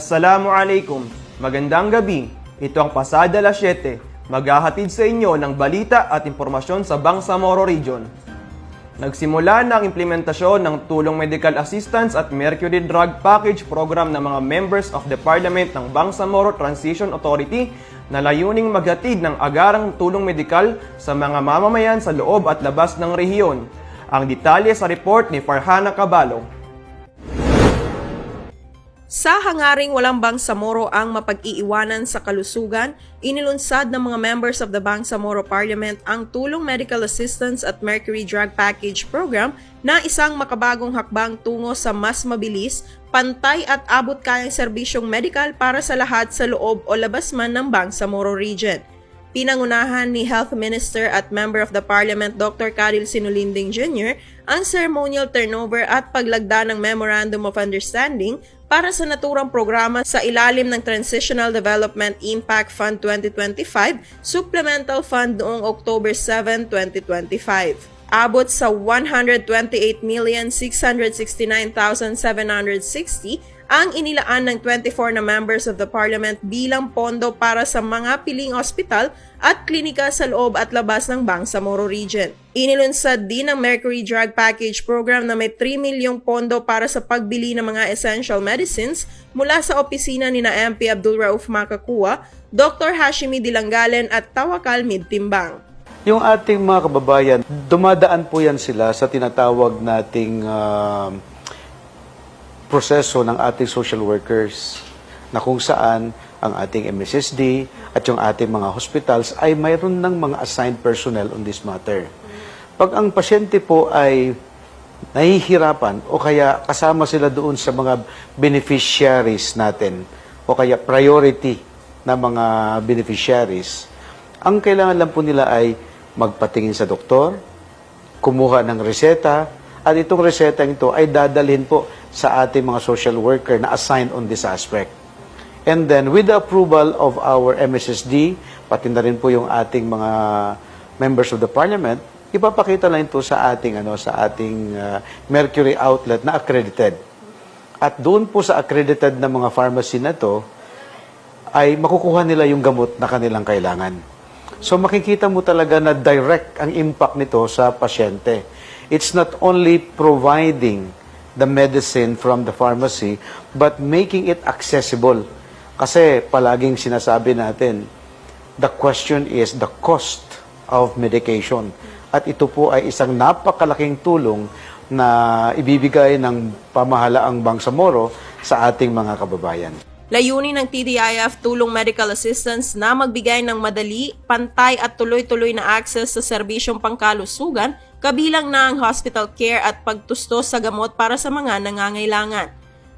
Assalamu alaikum. Magandang gabi. Ito ang Pasada Las 7. Maghahatid sa inyo ng balita at impormasyon sa Bangsamoro Region. Nagsimula na ang implementasyon ng tulong medical assistance at Mercury Drug Package Program ng mga members of the Parliament ng Bangsamoro Transition Authority na layuning maghatid ng agarang tulong medikal sa mga mamamayan sa loob at labas ng rehiyon. Ang detalye sa report ni Farhana Cabalo. Sa hangaring walang Bangsamoro ang mapag-iiwanan sa kalusugan, inilunsad ng mga members of the Bangsamoro Parliament ang Tulong Medical Assistance at Mercury Drug Package Program na isang makabagong hakbang tungo sa mas mabilis, pantay at abot kayang serbisyong medical para sa lahat sa loob o labas man ng Bangsamoro Region. Pinangunahan ni Health Minister at Member of the Parliament Dr. Karil Sinulinding Jr. ang ceremonial turnover at paglagda ng Memorandum of Understanding para sa naturang programa sa ilalim ng Transitional Development Impact Fund 2025 Supplemental Fund noong October 7, 2025 abot sa 128,669,760 ang inilaan ng 24 na members of the parliament bilang pondo para sa mga piling ospital at klinika sa loob at labas ng Bangsamoro Region. Inilunsad din ang Mercury Drug Package Program na may 3 milyong pondo para sa pagbili ng mga essential medicines mula sa opisina ni na MP Abdul Rauf Makakua, Dr. Hashimi Dilangalen at Tawakal Midtimbang. Yung ating mga kababayan, dumadaan po yan sila sa tinatawag nating um, proseso ng ating social workers na kung saan ang ating MSSD at yung ating mga hospitals ay mayroon ng mga assigned personnel on this matter. Pag ang pasyente po ay nahihirapan o kaya kasama sila doon sa mga beneficiaries natin o kaya priority na mga beneficiaries, ang kailangan lang po nila ay magpatingin sa doktor, kumuha ng reseta, at itong reseta ito ay dadalhin po sa ating mga social worker na assigned on this aspect. And then, with the approval of our MSSD, pati na rin po yung ating mga members of the parliament, ipapakita lang ito sa ating, ano, sa ating uh, Mercury outlet na accredited. At doon po sa accredited na mga pharmacy na to, ay makukuha nila yung gamot na kanilang kailangan. So makikita mo talaga na direct ang impact nito sa pasyente. It's not only providing the medicine from the pharmacy, but making it accessible. Kasi palaging sinasabi natin, the question is the cost of medication. At ito po ay isang napakalaking tulong na ibibigay ng pamahalaang Bangsamoro sa ating mga kababayan. Layunin ng TDIF tulong medical assistance na magbigay ng madali, pantay at tuloy-tuloy na access sa serbisyong pangkalusugan, kabilang na ang hospital care at pagtustos sa gamot para sa mga nangangailangan.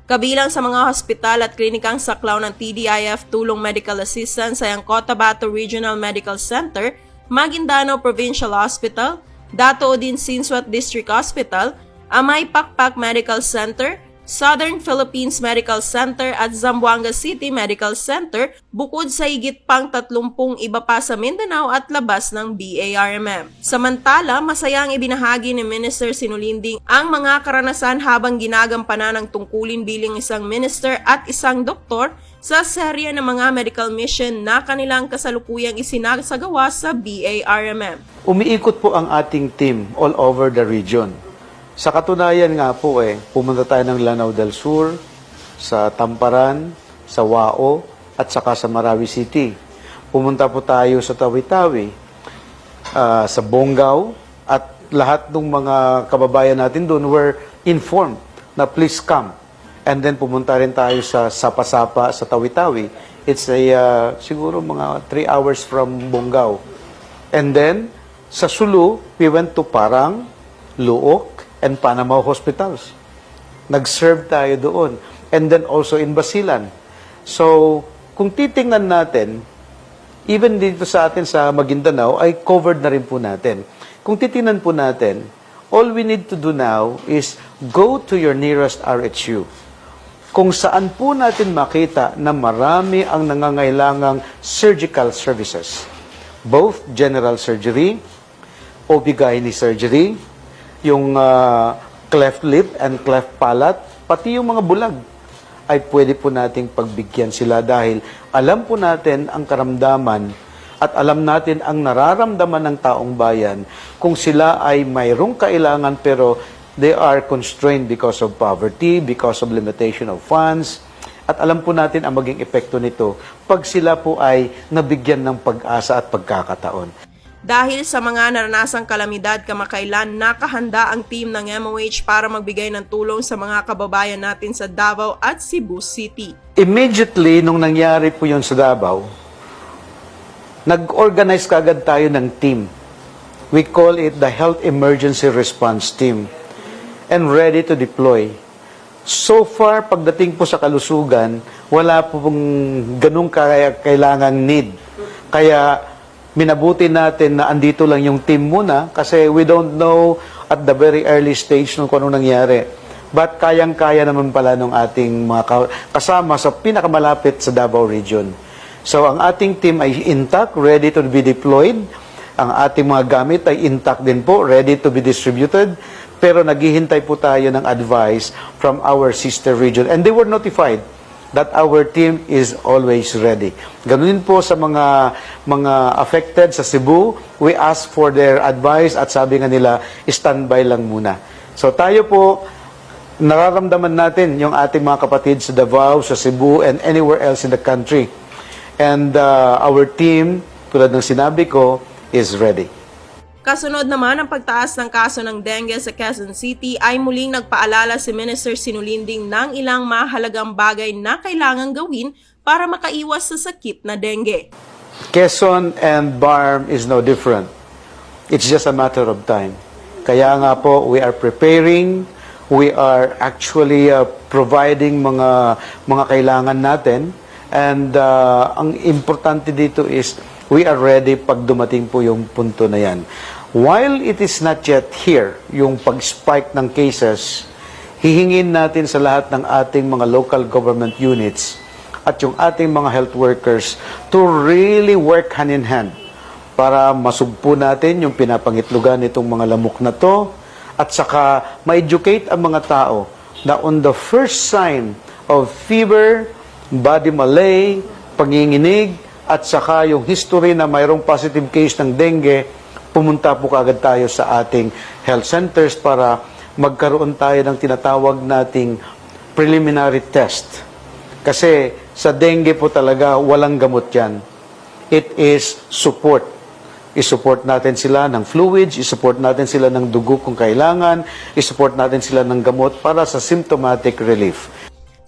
Kabilang sa mga hospital at klinikang saklaw ng TDIF tulong medical assistance ay ang Cotabato Regional Medical Center, Maguindanao Provincial Hospital, Dato Odin Sinswat District Hospital, Amay Pakpak Medical Center, Southern Philippines Medical Center at Zamboanga City Medical Center bukod sa higit pang 30 iba pa sa Mindanao at labas ng BARMM. Samantala, masayang ibinahagi ni Minister Sinulinding ang mga karanasan habang ginagampanan ng tungkulin bilang isang minister at isang doktor sa serya ng mga medical mission na kanilang kasalukuyang isinasagawa sa BARMM. Umiikot po ang ating team all over the region. Sa katunayan nga po eh, pumunta tayo ng Lanao del Sur, sa Tamparan, sa Wao, at saka sa Marawi City. Pumunta po tayo sa Tawi-Tawi, ah, sa Bonggao, at lahat ng mga kababayan natin doon were informed na please come. And then pumunta rin tayo sa Sapa-Sapa sa Tawi-Tawi. It's a, ah, siguro mga 3 hours from Bonggao. And then, sa Sulu, we went to Parang, Luok, and Panama hospitals. Nag-serve tayo doon. And then also in Basilan. So, kung titingnan natin, even dito sa atin sa Maguindanao, ay covered na rin po natin. Kung titingnan po natin, all we need to do now is go to your nearest RHU. Kung saan po natin makita na marami ang nangangailangang surgical services. Both general surgery, OB-GYN surgery, yung ah, cleft lip and cleft palate, pati yung mga bulag. ay pwede po nating pagbigyan sila dahil alam po natin ang karamdaman at alam natin ang nararamdaman ng taong bayan kung sila ay mayroong kailangan pero they are constrained because of poverty, because of limitation of funds. At alam po natin ang maging epekto nito pag sila po ay nabigyan ng pag-asa at pagkakataon. Dahil sa mga naranasang kalamidad kamakailan, nakahanda ang team ng MOH para magbigay ng tulong sa mga kababayan natin sa Davao at Cebu City. Immediately, nung nangyari po yun sa Davao, nag-organize kagad tayo ng team. We call it the Health Emergency Response Team and ready to deploy. So far, pagdating po sa kalusugan, wala po pong ganung kaya kailangang need. Kaya minabuti natin na andito lang yung team muna kasi we don't know at the very early stage nung kung anong nangyari. But kayang-kaya naman pala nung ating mga ka- kasama sa pinakamalapit sa Davao region. So ang ating team ay intact, ready to be deployed. Ang ating mga gamit ay intact din po, ready to be distributed. Pero naghihintay po tayo ng advice from our sister region. And they were notified that our team is always ready. Ganun po sa mga mga affected sa Cebu, we ask for their advice at sabi nga nila, standby lang muna. So tayo po, nararamdaman natin yung ating mga kapatid sa Davao, sa Cebu, and anywhere else in the country. And uh, our team, tulad ng sinabi ko, is ready. Kasunod naman ang pagtaas ng kaso ng dengue sa Quezon City ay muling nagpaalala si Minister Sinulinding ng ilang mahalagang bagay na kailangang gawin para makaiwas sa sakit na dengue. Quezon and BARM is no different. It's just a matter of time. Kaya nga po, we are preparing, we are actually uh, providing mga mga kailangan natin and uh, ang importante dito is we are ready pag dumating po yung punto na yan. While it is not yet here, yung pag-spike ng cases, hihingin natin sa lahat ng ating mga local government units at yung ating mga health workers to really work hand in hand para masugpo natin yung pinapangitlugan nitong mga lamok na to at saka ma-educate ang mga tao na on the first sign of fever, body malay, panginginig, at saka yung history na mayroong positive case ng dengue, pumunta po kagad tayo sa ating health centers para magkaroon tayo ng tinatawag nating preliminary test. Kasi sa dengue po talaga walang gamot yan. It is support. I-support natin sila ng fluids, i-support natin sila ng dugo kung kailangan, i-support natin sila ng gamot para sa symptomatic relief.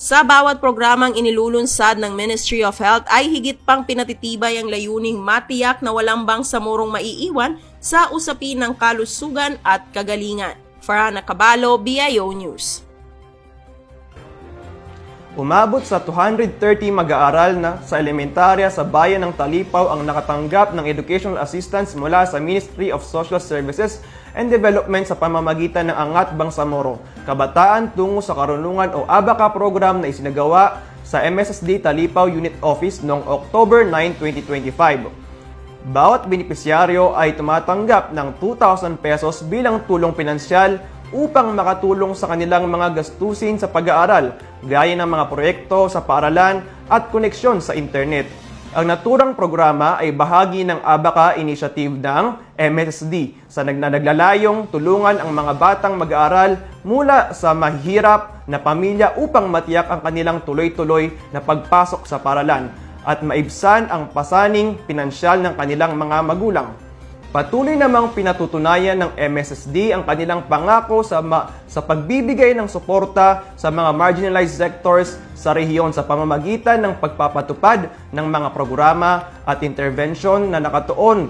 Sa bawat programang inilulunsad ng Ministry of Health ay higit pang pinatitibay ang layuning matiyak na walang bangsamorong maiiwan sa usapin ng kalusugan at kagalingan. Farhana Cabalo, BIO News. Umabot sa 230 mag-aaral na sa elementarya sa bayan ng Talipaw ang nakatanggap ng educational assistance mula sa Ministry of Social Services and Development sa pamamagitan ng Angat Bangsamoro, Kabataan tungo sa Karunungan o ABACA program na isinagawa sa MSSD Talipaw Unit Office noong October 9, 2025. Bawat benepisyaryo ay tumatanggap ng 2,000 pesos bilang tulong pinansyal upang makatulong sa kanilang mga gastusin sa pag-aaral, gaya ng mga proyekto sa paaralan at koneksyon sa internet. Ang naturang programa ay bahagi ng ABACA initiative ng MSD sa nagnanaglalayong tulungan ang mga batang mag-aaral mula sa mahihirap na pamilya upang matiyak ang kanilang tuloy-tuloy na pagpasok sa paaralan at maibsan ang pasaning pinansyal ng kanilang mga magulang. Patuloy namang pinatutunayan ng MSSD ang kanilang pangako sa, ma- sa pagbibigay ng suporta sa mga marginalized sectors sa rehiyon sa pamamagitan ng pagpapatupad ng mga programa at intervention na nakatuon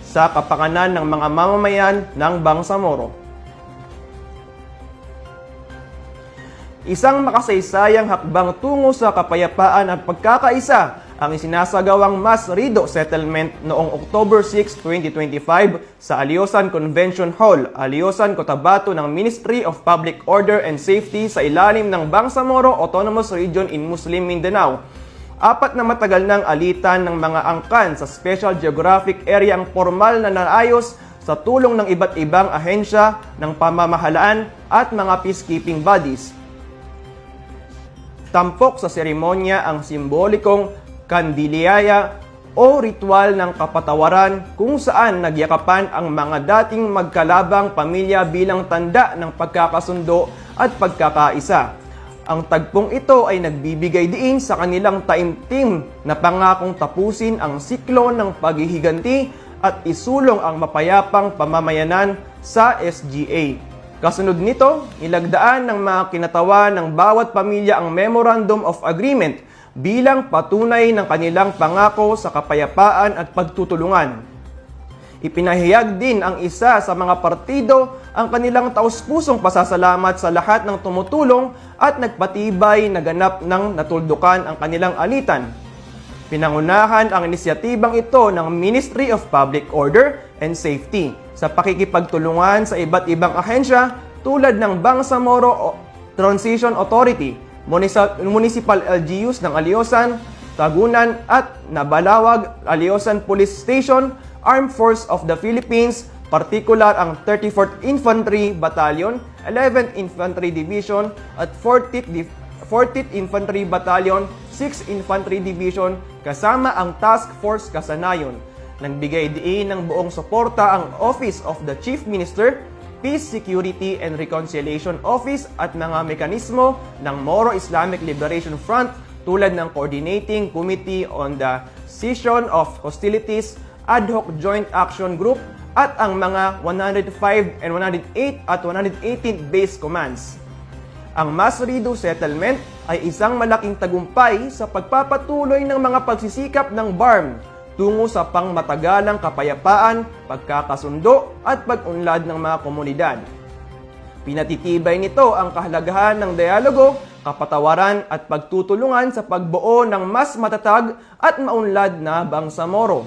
sa kapakanan ng mga mamamayan ng Bangsamoro. Isang makasaysayang hakbang tungo sa kapayapaan at pagkakaisa ang isinasagawang Mas Rido Settlement noong October 6, 2025 sa Aliosan Convention Hall, Aliosan, Cotabato ng Ministry of Public Order and Safety sa ilalim ng Bangsamoro Autonomous Region in Muslim Mindanao. Apat na matagal ng alitan ng mga angkan sa Special Geographic Area ang formal na naayos sa tulong ng iba't ibang ahensya ng pamamahalaan at mga peacekeeping bodies. tampok sa seremonya ang simbolikong kandiliyaya o ritual ng kapatawaran kung saan nagyakapan ang mga dating magkalabang pamilya bilang tanda ng pagkakasundo at pagkakaisa. Ang tagpong ito ay nagbibigay diin sa kanilang taimtim na pangakong tapusin ang siklo ng paghihiganti at isulong ang mapayapang pamamayanan sa SGA. Kasunod nito, ilagdaan ng mga kinatawa ng bawat pamilya ang Memorandum of Agreement bilang patunay ng kanilang pangako sa kapayapaan at pagtutulungan. Ipinahayag din ang isa sa mga partido ang kanilang taus-pusong pasasalamat sa lahat ng tumutulong at nagpatibay na ganap ng natuldukan ang kanilang alitan. Pinangunahan ang inisyatibang ito ng Ministry of Public Order and Safety sa pakikipagtulungan sa iba't ibang ahensya tulad ng Bangsamoro Transition Authority, Municipal LGUs ng Aliosan, Tagunan at Nabalawag Aliosan Police Station, Armed Force of the Philippines, partikular ang 34th Infantry Battalion, 11th Infantry Division at 40th, Div- 40th Infantry Battalion, 6th Infantry Division kasama ang Task Force Kasanayon. Nagbigay diin ng buong suporta ang Office of the Chief Minister, Peace, Security and Reconciliation Office at mga mekanismo ng Moro Islamic Liberation Front tulad ng Coordinating Committee on the Cessation of Hostilities, Ad hoc Joint Action Group at ang mga 105 and 108 at 118 base commands. Ang Masrido Settlement ay isang malaking tagumpay sa pagpapatuloy ng mga pagsisikap ng BARM tungo sa pangmatagalang kapayapaan, pagkakasundo at pag-unlad ng mga komunidad. Pinatitibay nito ang kahalagahan ng dialogo, kapatawaran at pagtutulungan sa pagbuo ng mas matatag at maunlad na Bangsamoro.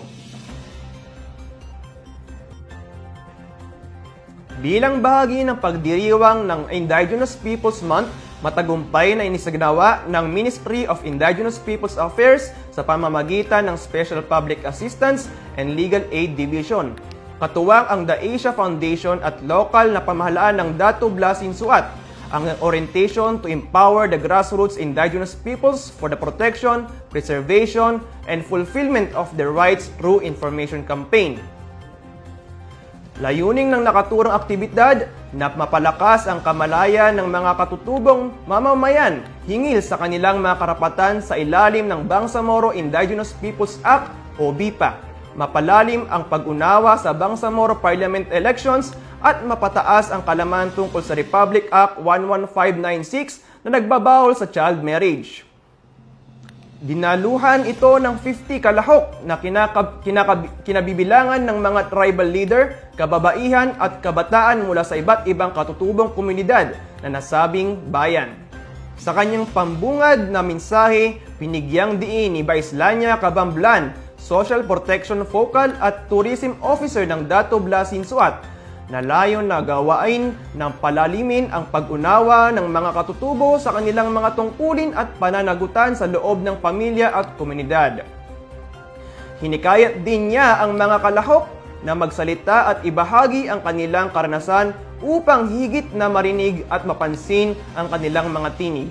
Bilang bahagi ng pagdiriwang ng Indigenous Peoples Month, matagumpay na inisagnawa ng Ministry of Indigenous Peoples Affairs sa pamamagitan ng Special Public Assistance and Legal Aid Division. Katuwang ang The Asia Foundation at lokal na pamahalaan ng Datu Blasin Suat ang orientation to empower the grassroots indigenous peoples for the protection, preservation, and fulfillment of their rights through information campaign. Layuning ng nakaturang aktibidad na mapalakas ang kamalayan ng mga katutubong mamamayan hingil sa kanilang mga karapatan sa ilalim ng Bangsamoro Indigenous Peoples Act o BIPA. Mapalalim ang pag-unawa sa Bangsamoro Parliament elections at mapataas ang kalaman tungkol sa Republic Act 11596 na nagbabawal sa child marriage. Dinaluhan ito ng 50 kalahok na kinakab- kinakab- kinabibilangan ng mga tribal leader, kababaihan at kabataan mula sa iba't ibang katutubong komunidad na nasabing bayan. Sa kanyang pambungad na mensahe, pinigyang diin ni Vice Lanya Kabamblan, Social Protection Focal at Tourism Officer ng Dato Blasin Suat, na layon na gawain ng palalimin ang pag-unawa ng mga katutubo sa kanilang mga tungkulin at pananagutan sa loob ng pamilya at komunidad. Hinikayat din niya ang mga kalahok na magsalita at ibahagi ang kanilang karanasan upang higit na marinig at mapansin ang kanilang mga tinig.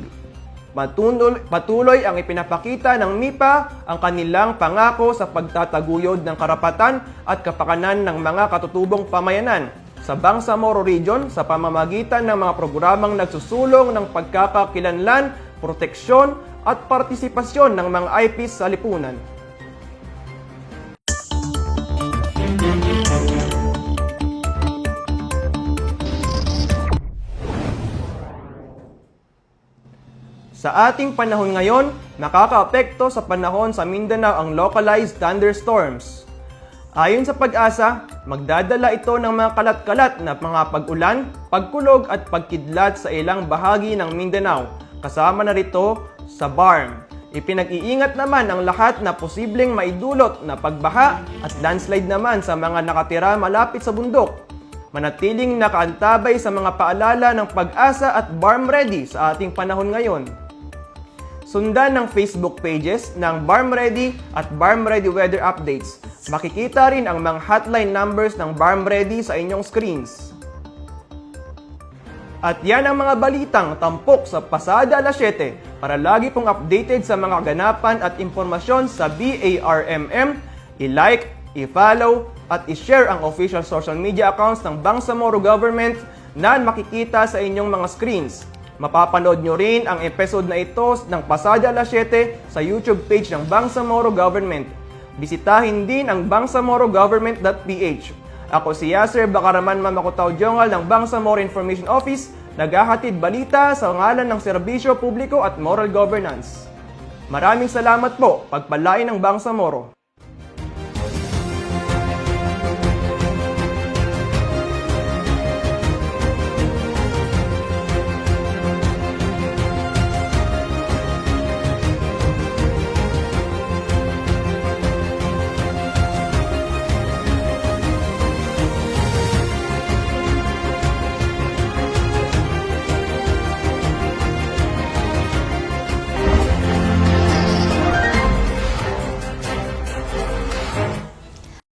Patuloy, patuloy ang ipinapakita ng MIPA ang kanilang pangako sa pagtataguyod ng karapatan at kapakanan ng mga katutubong pamayanan sa Bangsamoro Region sa pamamagitan ng mga programang nagsusulong ng pagkakakilanlan, proteksyon at partisipasyon ng mga IPs sa lipunan. Sa ating panahon ngayon, nakakaapekto sa panahon sa Mindanao ang localized thunderstorms. Ayon sa pag-asa, magdadala ito ng mga kalat-kalat na mga pag-ulan, pagkulog at pagkidlat sa ilang bahagi ng Mindanao, kasama na rito sa BARM. Ipinag-iingat naman ang lahat na posibleng maidulot na pagbaha at landslide naman sa mga nakatira malapit sa bundok. Manatiling nakaantabay sa mga paalala ng pag-asa at BARM ready sa ating panahon ngayon. Sundan ng Facebook pages ng Barm Ready at Barm Ready Weather Updates. Makikita rin ang mga hotline numbers ng Barm Ready sa inyong screens. At yan ang mga balitang tampok sa Pasada Alas 7 Para lagi pong updated sa mga ganapan at impormasyon sa BARMM, i-like, i-follow, at i-share ang official social media accounts ng Bangsamoro Government na makikita sa inyong mga screens. Mapapanood nyo rin ang episode na ito ng Pasada Alas 7 sa YouTube page ng Bangsamoro Government. Bisitahin din ang bangsamorogovernment.ph. Ako si Yasser Bakaraman Mamakutaw Jongal ng Bangsamoro Information Office, naghahatid balita sa ngalan ng serbisyo publiko at moral governance. Maraming salamat po, pagpalain ng Bangsamoro.